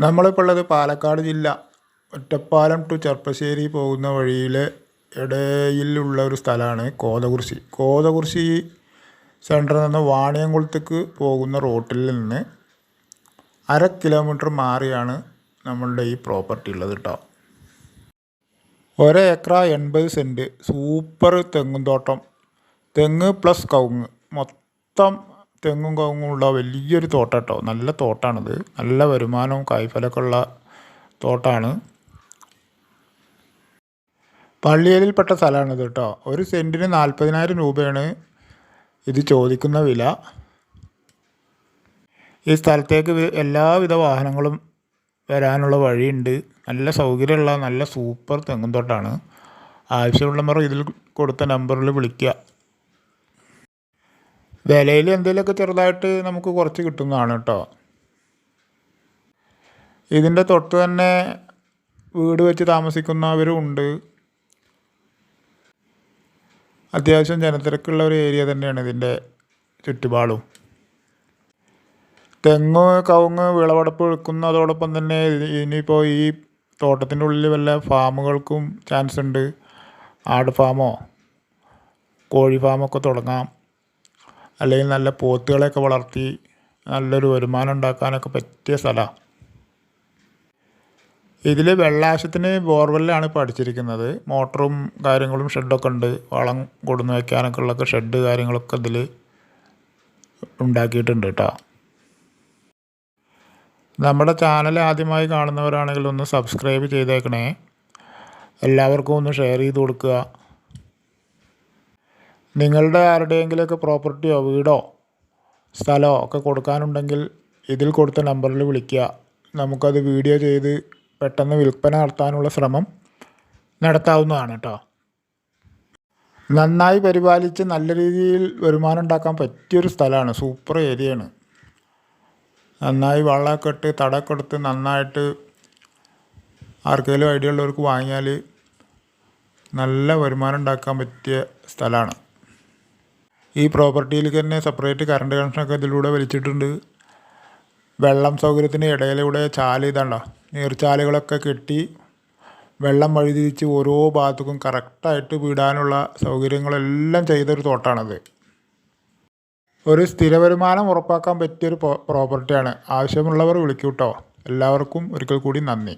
നമ്മളിപ്പോൾ ഉള്ളത് പാലക്കാട് ജില്ല ഒറ്റപ്പാലം ടു ചെർപ്പശ്ശേരി പോകുന്ന വഴിയിലെ ഇടയിലുള്ള ഒരു സ്ഥലമാണ് കോതകുറിശി കോതകുറിശി സെന്ററിൽ നിന്ന് വാണിയംകുളത്തേക്ക് പോകുന്ന റോട്ടിൽ നിന്ന് അര കിലോമീറ്റർ മാറിയാണ് നമ്മളുടെ ഈ പ്രോപ്പർട്ടി ഉള്ളത് കേട്ടോ ഒരേക്കറ എൺപത് സെന്റ് സൂപ്പർ തെങ്ങും തോട്ടം. തെങ്ങ് പ്ലസ് കവുങ്ങ്. മൊത്തം തെങ്ങും കവുങ്ങും ഉള്ള വലിയൊരു തോട്ടം കേട്ടോ നല്ല തോട്ടാണിത്. നല്ല വരുമാനവും കായ്ഫലമൊക്കെ ഉള്ള തോട്ടമാണ് പള്ളിയേലിൽപ്പെട്ട സ്ഥലമാണിത് കേട്ടോ. ഒരു സെന്റിന് നാൽപ്പതിനായിരം രൂപയാണ് ഇത് ചോദിക്കുന്ന വില. ഈ സ്ഥലത്തേക്ക് എല്ലാവിധ വാഹനങ്ങളും വരാനുള്ള വഴിയുണ്ട്. നല്ല സൗകര്യമുള്ള നല്ല സൂപ്പർ തെങ്ങും തോട്ടാണ്. ആവശ്യമുള്ളവർ ഇതിൽ കൊടുത്ത നമ്പറിൽ വിളിക്കുക. വിലയിൽ എന്തെങ്കിലുമൊക്കെ ചെറുതായിട്ട് നമുക്ക് കുറച്ച് കിട്ടുന്നതാണ് കേട്ടോ. ഇതിന്റെ തൊട്ട് തന്നെ വീട് വെച്ച് താമസിക്കുന്നവരും ഉണ്ട്. അത്യാവശ്യം ജനത്തിരക്കുള്ള ഒരു ഏരിയ തന്നെയാണ് ഇതിന്റെ ചുറ്റുപാടും. തെങ്ങ് കവുങ്ങ് വിളവെടുപ്പ് എടുക്കുന്നതോടൊപ്പം തന്നെ ഇനിയിപ്പോൾ ഈ തോട്ടത്തിന്റെ ഉള്ളിൽ വല്ല ഫാമുകൾക്കും ചാൻസ് ഉണ്ട് ആട് ഫാമോ കോഴി ഫാമൊക്കെ തുടങ്ങാം. അല്ലെങ്കിൽ നല്ല പോത്തുകളെയൊക്കെ വളർത്തി നല്ലൊരു വരുമാനം ഉണ്ടാക്കാനൊക്കെ പറ്റിയ സ്ഥലമാണ് ഇതിൽ വെള്ളാവശ്യത്തിന് ബോർവെല്ലാണ് ഇപ്പോൾ അടിച്ചിരിക്കുന്നത്. മോട്ടറും കാര്യങ്ങളും ഷെഡൊക്കെ ഉണ്ട്. വളം കൊടുന്ന് വയ്ക്കാനൊക്കെ ഉള്ള ഷെഡ് കാര്യങ്ങളൊക്കെ ഇതിൽ ഉണ്ടാക്കിയിട്ടുണ്ട് കേട്ടോ. നമ്മുടെ ചാനൽ ആദ്യമായി കാണുന്നവരാണെങ്കിൽ ഒന്ന് സബ്സ്ക്രൈബ് ചെയ്തേക്കണേ. എല്ലാവർക്കും ഒന്ന് ഷെയർ ചെയ്ത് കൊടുക്കുക. നിങ്ങളുടെ ആരുടെയെങ്കിലുമൊക്കെ പ്രോപ്പർട്ടിയോ വീടോ സ്ഥലമോ ഒക്കെ കൊടുക്കാനുണ്ടെങ്കിൽ ഇതിൽ കൊടുത്ത നമ്പറിൽ വിളിക്കുക. നമുക്കത് വീഡിയോ ചെയ്ത് പെട്ടെന്ന് വിൽപ്പന നടത്താനുള്ള ശ്രമം നടത്താവുന്നതാണ് കേട്ടോ. നന്നായി പരിപാലിച്ച് നല്ല രീതിയിൽ വരുമാനം ഉണ്ടാക്കാൻ പറ്റിയൊരു സ്ഥലമാണ്. സൂപ്പർ ഏരിയയാണ്. നന്നായി വള്ളമൊക്കെ ഇട്ട് തടമൊക്കെ എടുത്ത് നന്നായിട്ട് ആർക്കെങ്കിലും ഐഡിയ ഉള്ളവർക്ക് വാങ്ങിയാൽ നല്ല വരുമാനം ഉണ്ടാക്കാൻ പറ്റിയ സ്ഥലമാണ്. ഈ പ്രോപ്പർട്ടിയിലേക്ക് തന്നെ സെപ്പറേറ്റ് കറണ്ട് കണക്ഷനൊക്കെ ഇതിലൂടെ വലിച്ചിട്ടുണ്ട്. വെള്ളം സൗകര്യത്തിന് ഇടയിലൂടെ ചാൽ ഇതാണ്ടോ നീർച്ചാലുകളൊക്കെ കെട്ടി വെള്ളം വഴിതിരിച്ച് ഓരോ ഭാഗത്തേക്കും കറക്റ്റായിട്ട് വിടാനുള്ള സൗകര്യങ്ങളെല്ലാം ചെയ്തൊരു തോട്ടാണത്. ഒരു സ്ഥിര വരുമാനം ഉറപ്പാക്കാൻ പറ്റിയൊരു പ്രോപ്പർട്ടിയാണ് ആവശ്യമുള്ളവർ വിളിക്കൂട്ടോ എല്ലാവർക്കും ഒരിക്കൽ കൂടി നന്ദി.